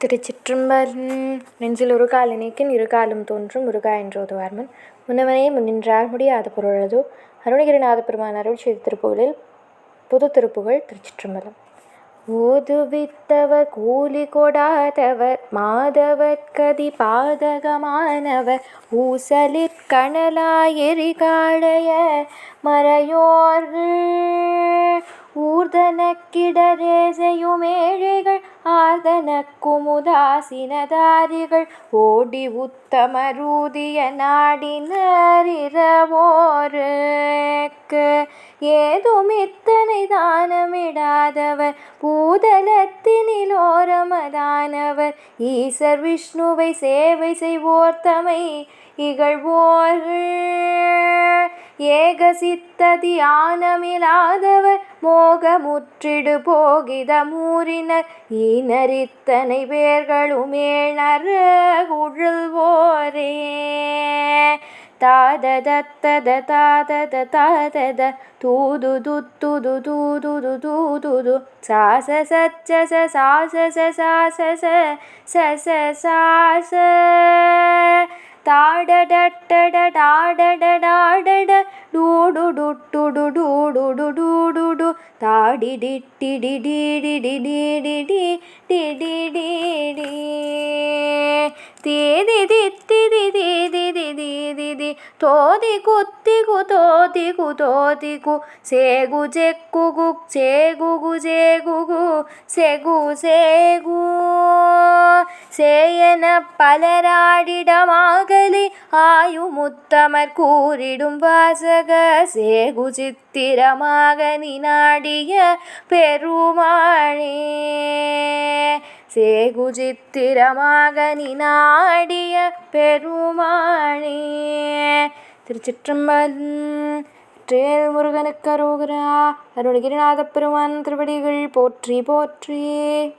திருச்சிற்றம்பலம். நெஞ்சில் ஒரு கால் நினைக்கின் இரு காலும் தோன்றும் முருகா என்று முன்னவனையே முன்னவனே முன்னின்றால் முடியாத பொருளதோ. அருணகிரிநாத பெருமான் அருள் செய்த திருப்புகளில் பொது திருப்புகள் திருச்சிற்றம்பலம். ஓதுவித்தவர் கூலி கொடாதவர் மாதவர் கதி பாதகமானவர் ஊசலிற் கனலாயெறி காளைய மறையோர்கள். ஊர்தனக்கிடரேசையுமேழைகள் ஆர்தனக்குமுதாசினதாரிகள் ஓடி உத்தமரூதிய நாடினரிரவோருக்கு ஏதுமித்தனை தானமிடாதவர் பூதலத்தினிலோரமதானவர். ஈசர் விஷ்ணுவை சேவை செய்வோர் தமை இகழ்வோர்கள். ஏகசித்த தியானமில்லாதவர் மோகமுற்றிடு போகித மூறினர் ஈனரித்தனை வேர்களுமேணர் உழுவோரே தாததத்தத தாதத தாதத தூது துத்துது தூதுது தூதுது சாச சச்ச ச சாச ச சாச ச ச சாச. தாடடட்டட டாடட டாடட ഡോഡോഡോട്ടോഡോഡോഡോഡോഡോഡോ താടി ഡിട്ടി ഡിഡി ഡിഡി ഡിഡി ഡിഡി ഡിഡി തേതി ദിത്തി ദിതി ദിതി ദിതി തോതി കുത്തികു തോതികു തോതികു സേഗു ചെക്കു ഗുക് സേഗു ഗു സേഗു ഗു സേഗു സേഗു சேயன பலராடிடமாகலி ஆயுமுத்தமர் கூறிடும் வாசக சேகு சித்திரமாக நினாடிய பெருமாளே சேகு சித்திரமாக நினாடிய பெருமாளே திருச்சிற்றம்பலம் வேல் முருகனுக்கு அரோகரா அருணகிரிநாத பெருமான் திருவடிகள் போற்றி போற்றி.